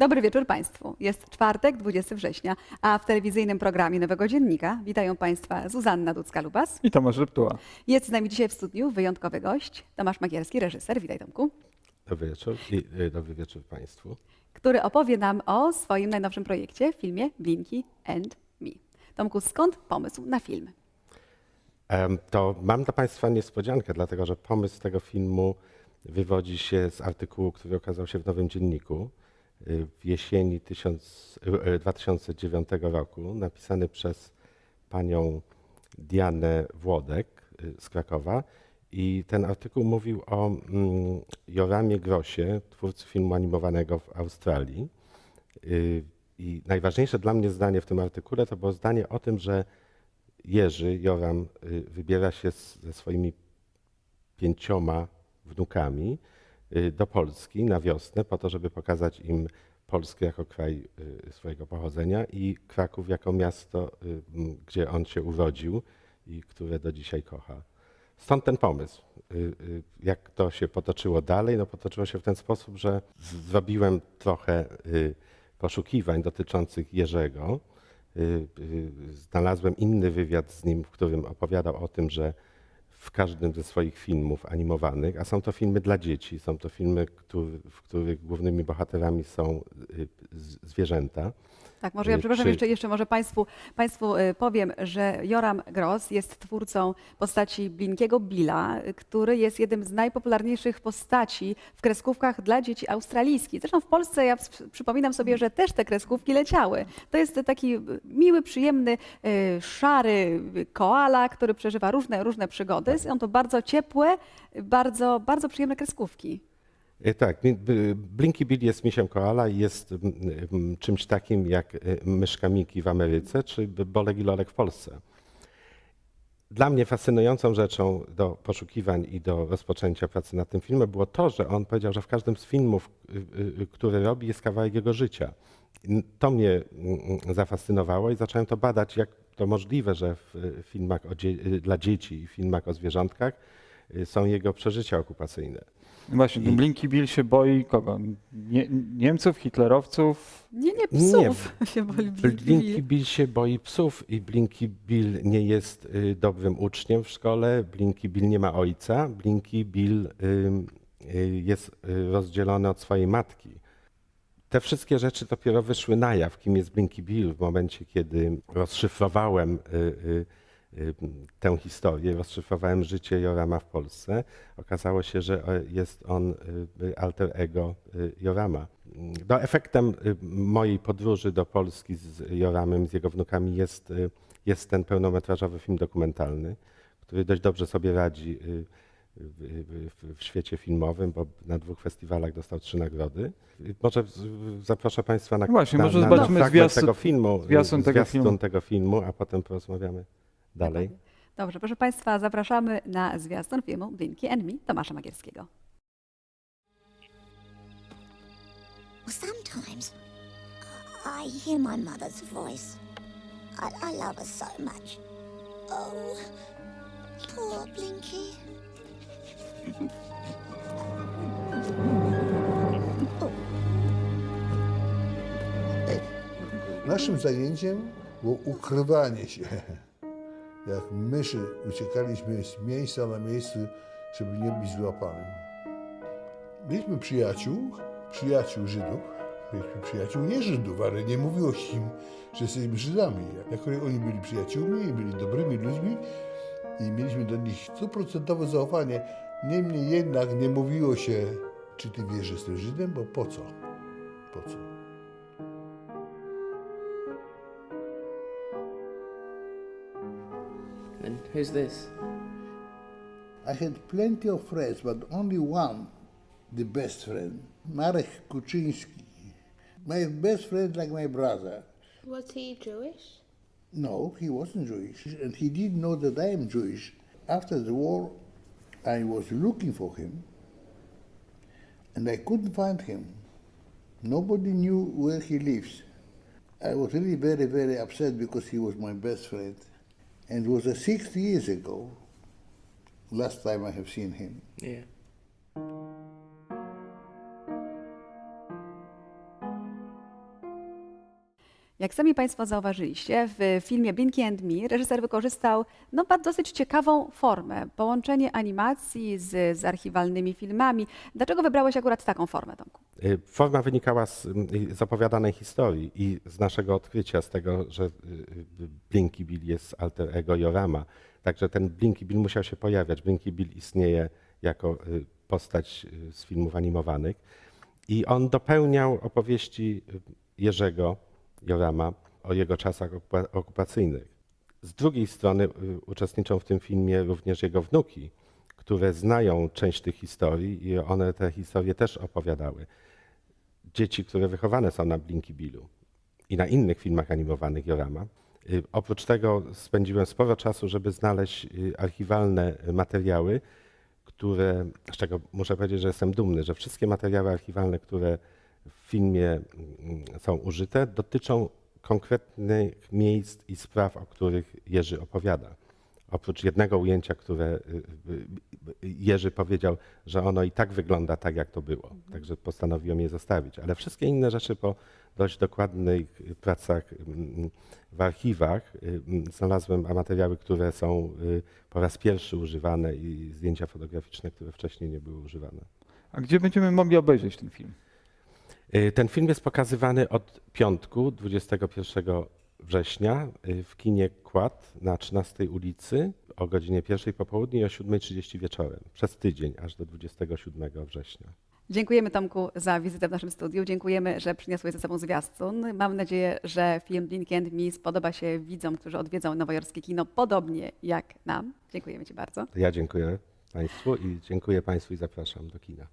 Dobry wieczór Państwu. Jest czwartek, 20 września, a w telewizyjnym programie Nowego Dziennika witają Państwa Zuzanna Ducka-Lubas. I Tomasz Ryptuła. Jest z nami dzisiaj w studniu wyjątkowy gość, Tomasz Magierski, reżyser, witaj Tomku, Dobry wieczór i y, dobry wieczór Państwu. który opowie nam o swoim najnowszym projekcie, filmie Blinky and Me. Tomku, skąd pomysł na film? To mam dla Państwa niespodziankę, dlatego że pomysł tego filmu wywodzi się z artykułu, który okazał się w Nowym Dzienniku w jesieni tysiąc- y, y, 2009 roku, napisany przez panią Dianę Włodek y, z Krakowa. I ten artykuł mówił o mm, Joramie Grosie, twórcy filmu animowanego w Australii. Y, I najważniejsze dla mnie zdanie w tym artykule to było zdanie o tym, że Jerzy Joram y, wybiera się ze swoimi pięcioma wnukami y, do Polski na wiosnę po to, żeby pokazać im Polskę jako kraj y, swojego pochodzenia i Kraków jako miasto, y, gdzie on się urodził i które do dzisiaj kocha. Stąd ten pomysł. Y, y, Jak to się potoczyło dalej? No potoczyło się w ten sposób, że zrobiłem trochę y, poszukiwań dotyczących Jerzego. Y, y, Znalazłem inny wywiad z nim, w którym opowiadał o tym, że w każdym ze swoich filmów animowanych, a są to filmy dla dzieci, są to filmy, w których głównymi bohaterami są y, zwierzęta. Tak, może ja przepraszam, czy- jeszcze, jeszcze może Państwu, państwu y, powiem, że Joram Gross jest twórcą postaci Blinkiego Billa, y, który jest jednym z najpopularniejszych postaci w kreskówkach dla dzieci australijskich. Zresztą w Polsce ja przypominam sobie, że też te kreskówki leciały. To jest taki y, miły, przyjemny, szary koala, który przeżywa różne, różne przygody. Są to bardzo ciepłe, bardzo, bardzo przyjemne kreskówki. Y, Tak, Blinky Bill jest misiem koala i jest czymś takim jak y, myszka Miki w Ameryce, czy Bolek i Lolek w Polsce. Dla mnie fascynującą rzeczą do poszukiwań i do rozpoczęcia pracy nad tym filmem było to, że on powiedział, że w każdym z filmów, y, y, y, które robi, jest kawałek jego życia. To mnie zafascynowało i zacząłem to badać, jak to możliwe, że w y, filmach dzie- dla dzieci i filmach o zwierzątkach są jego przeżycia okupacyjne. Właśnie, I- Blinky Bill się boi kogo? Nie, Niemców, hitlerowców? Nie, nie, Nie, psów się boli Blinky Blinky Bill. Bill się boi psów i Blinky Bill nie jest y, dobrym uczniem w szkole. Blinky Bill nie ma ojca. Blinky Bill ym, y, jest y, rozdzielony od swojej matki. Te wszystkie rzeczy dopiero wyszły na jaw, kim jest Blinky Bill w momencie, kiedy rozszyfrowałem y, y, y, tę historię, rozszyfrowałem życie Jorama w Polsce. Okazało się, że o- jest on y, alter ego y, Jorama. No, efektem y, mojej podróży do Polski z Joramem, z jego wnukami jest, y, jest ten pełnometrażowy film dokumentalny, który dość dobrze sobie radzi y, w, świecie filmowym, bo na dwóch festiwalach dostał trzy nagrody. Y, Może zaproszę Państwa na, Właśnie, na, może na, zobaczymy na fragment zwiastun- tego filmu, y, zwiastun tego zwiastun filmu. tego filmu, a potem porozmawiamy dalej. Dobrze, proszę Państwa, zapraszamy na zwiastun filmu Blinky and Me Tomasza Magierskiego. Sometimes I hear my mother's voice. I, I love her so much. Oh, poor Blinky. Naszym zajęciem było ukrywanie się. Jak myszy uciekaliśmy z miejsca na miejscu, żeby nie być złapanym. Mieliśmy przyjaciół, przyjaciół Żydów. Mieliśmy przyjaciół nie Żydów, ale nie mówiło im, że jesteśmy Żydami. Jako oni byli przyjaciółmi i byli dobrymi ludźmi i mieliśmy do nich stuprocentowe zaufanie. Niemniej jednak nie mówiło się, czy ty wiesz, że jestem Żydem, bo po co? Po co? And who's this? I had plenty of friends, but only one, the best friend, Marek Kuczynski. My best friend like my brother. Was he Jewish? No, he wasn't Jewish, and he didn't know that I am Jewish. After the war, I was looking for him, and I couldn't find him. Nobody knew where he lives. I was really very, very upset because he was my best friend. And it was uh, 60 years ago, last time I have seen him. Yeah. Jak sami Państwo zauważyliście, w filmie Blinky and Me reżyser wykorzystał no, dosyć ciekawą formę, połączenie animacji z, z archiwalnymi filmami. Dlaczego wybrałeś akurat taką formę, Tomku? Y, Forma wynikała z y, zapowiadanej historii i z naszego odkrycia, z tego, że y, Blinky Bill jest alter ego Jorama. Także ten Blinky Bill musiał się pojawiać. Blinky Bill istnieje jako postać z filmów animowanych i on dopełniał opowieści Jerzego Jorama o jego czasach okupa- okupacyjnych. Z drugiej strony y, uczestniczą w tym filmie również jego wnuki, które znają część tych historii i one te historie też opowiadały. Dzieci, które wychowane są na Blinky Billu i na innych filmach animowanych Jorama. Y, Oprócz tego spędziłem sporo czasu, żeby znaleźć y, archiwalne materiały, które, z czego muszę powiedzieć, że jestem dumny, że wszystkie materiały archiwalne, które w filmie mm, są użyte, dotyczą konkretnych miejsc i spraw, o których Jerzy opowiada. Oprócz jednego ujęcia, które y, y, y, Jerzy powiedział, że ono i tak wygląda tak, jak to było. Także postanowiłem je zostawić. Ale wszystkie inne rzeczy po dość dokładnych pracach mm, w archiwach mm, znalazłem a materiały, które są po raz pierwszy używane i zdjęcia fotograficzne, które wcześniej nie były używane. A gdzie będziemy mogli obejrzeć ten film? Y, Ten film jest pokazywany od piątku, 21 września y, w kinie Kład na 13 ulicy o godzinie 1 po południu i o 7.30 wieczorem. Przez tydzień, aż do 27 września. Dziękujemy Tomku za wizytę w naszym studiu. Dziękujemy, że przyniosłeś ze sobą zwiastun. Mam nadzieję, że film Blinky and Me spodoba się widzom, którzy odwiedzą nowojorskie kino podobnie jak nam. Dziękujemy Ci bardzo. Ja dziękuję Państwu i dziękuję Państwu i zapraszam do kina.